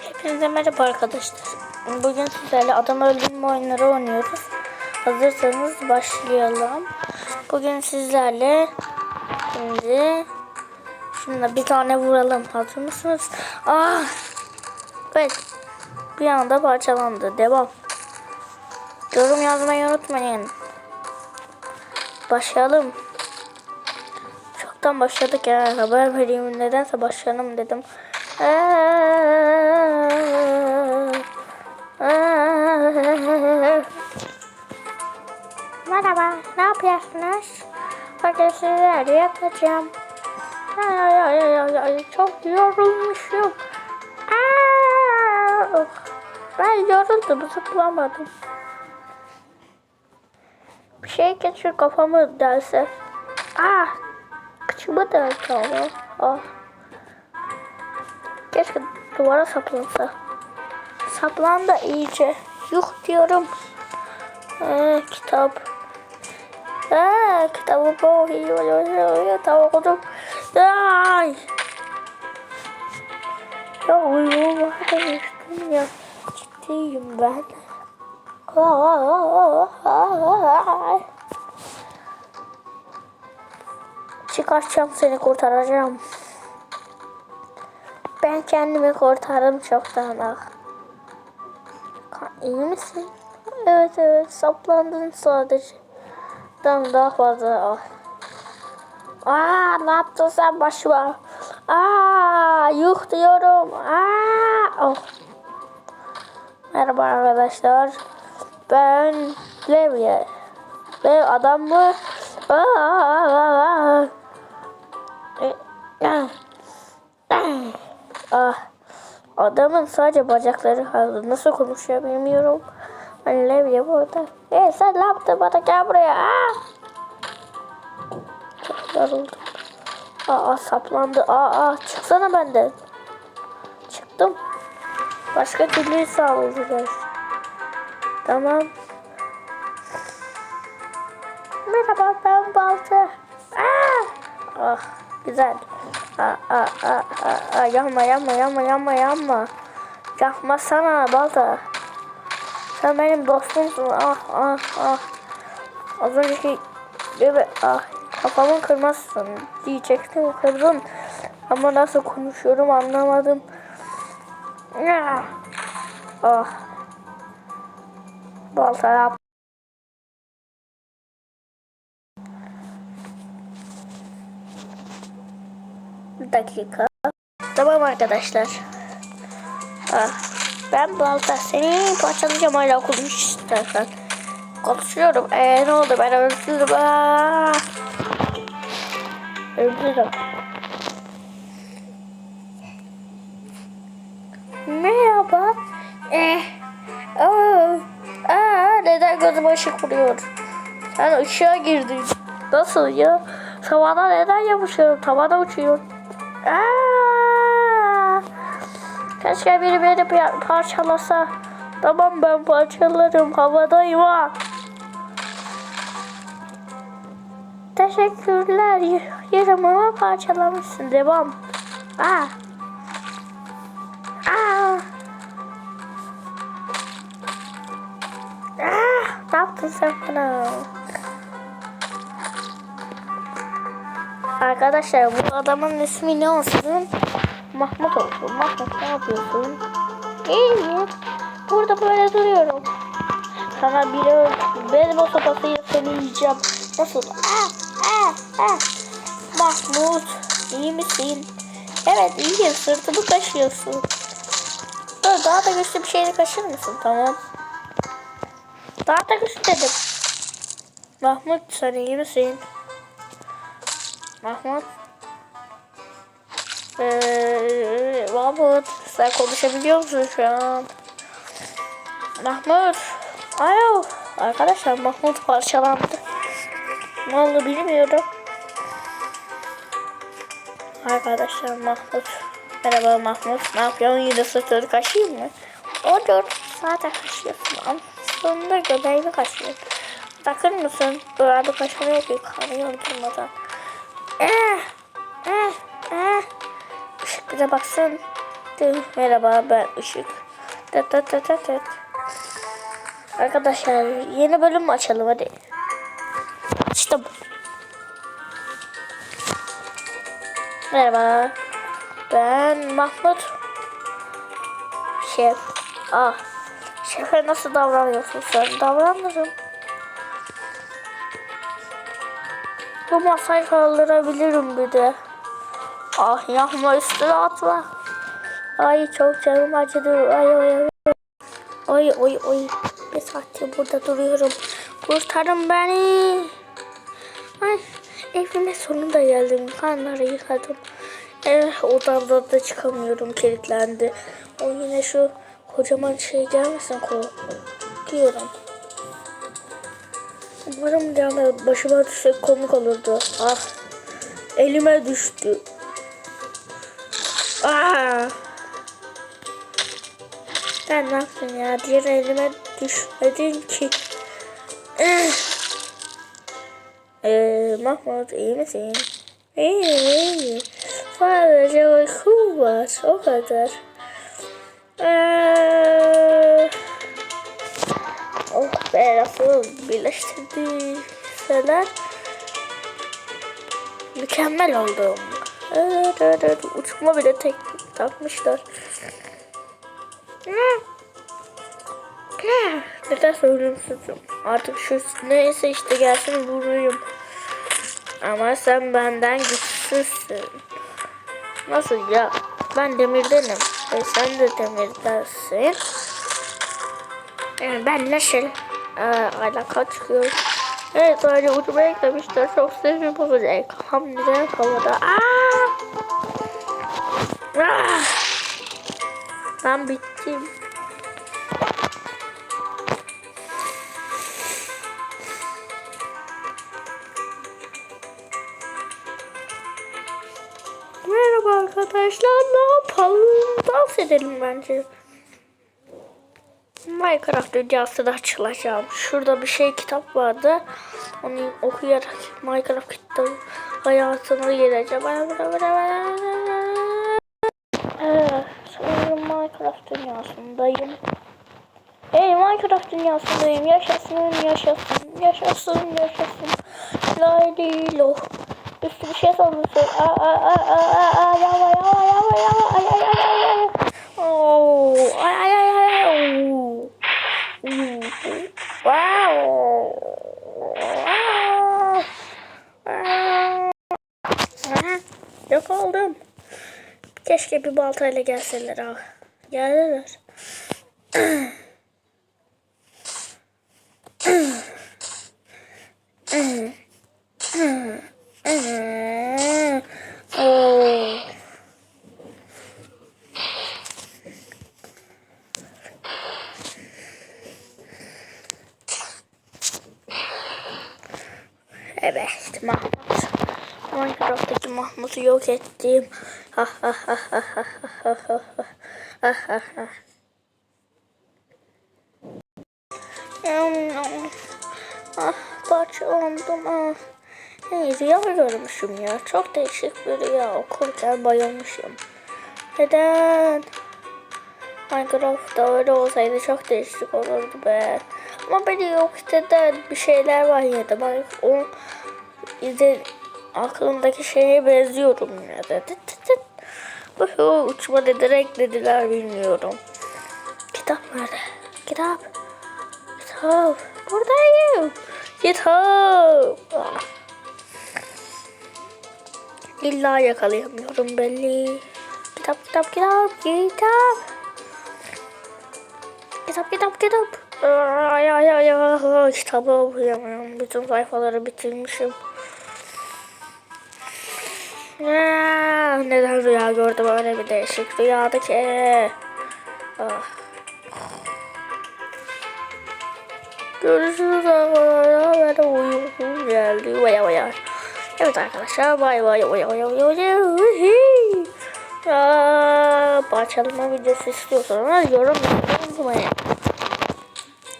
Hepinize merhaba arkadaşlar. Bugün sizlerle adam öldürme oyunları oynuyoruz. Hazırsanız başlayalım. Bugün sizlerle şimdi şuna bir tane vuralım. Hazır mısınız? Ah! Evet. Bir anda parçalandı. Devam. Yorum yazmayı unutmayın. Başlayalım. Çoktan başladık ya. Haber vereyim. Nedense başlayalım dedim. Merhaba, ne yapıyorsunuz? Hadi sizlerle yatacağım. Ay, ay, ay, ay, ay, çok yorulmuşum. Aa, ben yoruldum, zıplamadım. Bir şey geçiyor kafamı derse. Ah, kıçımı da ama. Ah. Keşke duvara saplansa. Da iyice. Yuh diyorum. Ee, kitap. Ee, kitabı okuyorum. Kitap okudum. Ay. Ya var demiştim ya. Ciddiyim ben. Çıkartacağım seni kurtaracağım. Ben kendimi kurtardım çoktan. Ah. İyi misin? Evet evet saplandın sadece. Daha daha fazla. Ah. Aa ne yaptın sen başıma? Aa yuh diyorum. Aa. Oh. Merhaba arkadaşlar. Ben Levye. Ve adam mı? Aa. E, ah. Ah, adamın sadece bacakları kaldı. Nasıl konuşuyor bilmiyorum. Ben Levye burada. Hey sen ne yaptın bana gel buraya. Aa! Çok. Aa saplandı. Aa, aa çıksana benden. Çıktım. Başka türlü sağladılar. Tamam. Merhaba ben Balta. Ah güzel. Aa, aa, aa, aa, yanma yanma yanma yanma yanma. Yapma sana balta. Sen benim dostumsun. Ah ah ah. Az önceki gibi ah kafamı kırmazsın diyecektim kırdın. Ama nasıl konuşuyorum anlamadım. Ah. Ah. Balta yap. Dakika. Tamam arkadaşlar. Ah, ben balta seni parçalayacağım hala okumuş istersen. Konuşuyorum. Ee, ne oldu ben. Ah. Özledim. Merhaba. Eh. Aa, aa, neden gözüme ışık vuruyor? Sen ışığa girdin. Nasıl ya? Tavana neden yapışıyorum? Tavana uçuyor. Keşke biri beni pa- parçalasa. Tamam ben parçalarım. Havadayım ha. Teşekkürler. Y- Yarım ama parçalamışsın. Devam. Aa. Aa. Aa. Ne yaptın sen bana? Arkadaşlar bu adamın ismi ne olsun? Mahmut olsun. Mahmut ne yapıyorsun? İyi. Burada böyle duruyorum. Sana biri beyzbol sopasıyla seni yiyeceğim. Nasıl? Ah, ah, ah. Mahmut iyi misin? Evet iyiyim. Sırtımı kaşıyorsun. Dur daha da güçlü bir şeyle kaşır mısın? Tamam. Daha da güçlü dedim. Mahmut sen iyi misin? Mahmut. Ee, Mahmut sen konuşabiliyor musun şu an? Mahmut. Alo. Arkadaşlar Mahmut parçalandı. Ne oldu bilmiyorum. Arkadaşlar Mahmut. Merhaba Mahmut. Ne yapıyorsun? Yine sırtını kaşıyım mı? Olur. Zaten kaşıyorsun. Ama sonunda göbeğimi kaşıyor. Takır mısın? Böyle kaşımıyor ki. Kanıyor durmadan. Eh, eh, eh. Bize baksın. Merhaba ben Işık. Arkadaşlar yeni bölüm açalım hadi. Açtım. Merhaba. Ben Mahmut. Şef. Ah. Şefe nasıl davranıyorsun sen? Davranırım. Bu masayı kaldırabilirim bir de. Ah yapma üstüne atma. Ay çok canım acıdı. Ay ay ay. Oy oy oy. Bir saattir burada duruyorum. Kurtarın beni. Ay evime sonunda geldim. Kanları yıkadım. Eh odamda da çıkamıyorum. Kilitlendi. O yine şu kocaman şey gelmesin korkuyorum. Umarım yani başıma düşse komik olurdu. Ah. Elime düştü. Ben ne yaptım ya? Diğer elime düşmedin ki. Eh. Ee, Mahmut iyi misin? İyi iyi. Sadece uykum var. O kadar. Ee, oh be nasıl birleştirdiyseler mükemmel oldum. Evet, evet, evet. Uçma bile tek takmışlar. Neden ölümsüzüm? Artık şu neyse işte gelsin vurayım. Ama sen benden güçsüzsün. Nasıl ya? Ben demirdenim. E sen de demirdensin. Yani ben neşel e, alaka çıkıyor. Evet öyle ucuma eklemişler. Çok sevim olacak. Hamile havada. Aa! Aa! Ben bittim. Merhaba arkadaşlar. Ne yapalım? Dans edelim bence. Minecraft dünyasına açılacağım. Şurada bir şey kitap vardı. Onu okuyarak Minecraft kitabı hayatına gireceğim. Evet, sanırım Minecraft dünyasındayım. Hey Minecraft dünyasındayım. Yaşasın, yaşasın, yaşasın, yaşasın. Laylilo. Üstü bir şey sanmışsın. Aa, aa, aa, aa, aa, yava, yava, yava, yava, ay, ay, ay, ay, ay. Oo, ay, ay, ay, ay, ay. Wow. Yok oldum. Keşke bir baltayla gelseler ha. Geldiler. Evet Mahmut. Minecraft'taki Mahmut'u yok ettim ah parça oldum ah. Hey, rüya görmüşüm ya. Çok değişik bir rüya. Okurken bayılmışım. Neden? Minecraft'ta öyle olsaydı çok değişik olurdu be. Ama beni yok neden? Bir şeyler var ya da. Ben onu izledim aklımdaki şeye benziyorum ya da. Tıt tıt. Uhu, uçma dediler dediler bilmiyorum. Kitap nerede? Kitap. Kitap. Buradayım. Kitap. Ah. İlla yakalayamıyorum belli. Kitap kitap kitap kitap. Kitap kitap kitap. Ay ay ay ay. Kitabı okuyamıyorum. Bütün sayfaları bitirmişim. Aa, neden rüya gördüm öyle bir değişik rüyada ki. Ah. Görüşürüz arkadaşlar. Ben uykum geldi. Vaya vaya. Evet arkadaşlar. Bay bay. Vaya vaya vaya vaya. Aa, parçalama videosu istiyorsanız yorum yapmayı unutmayın.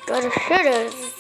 Görüşürüz.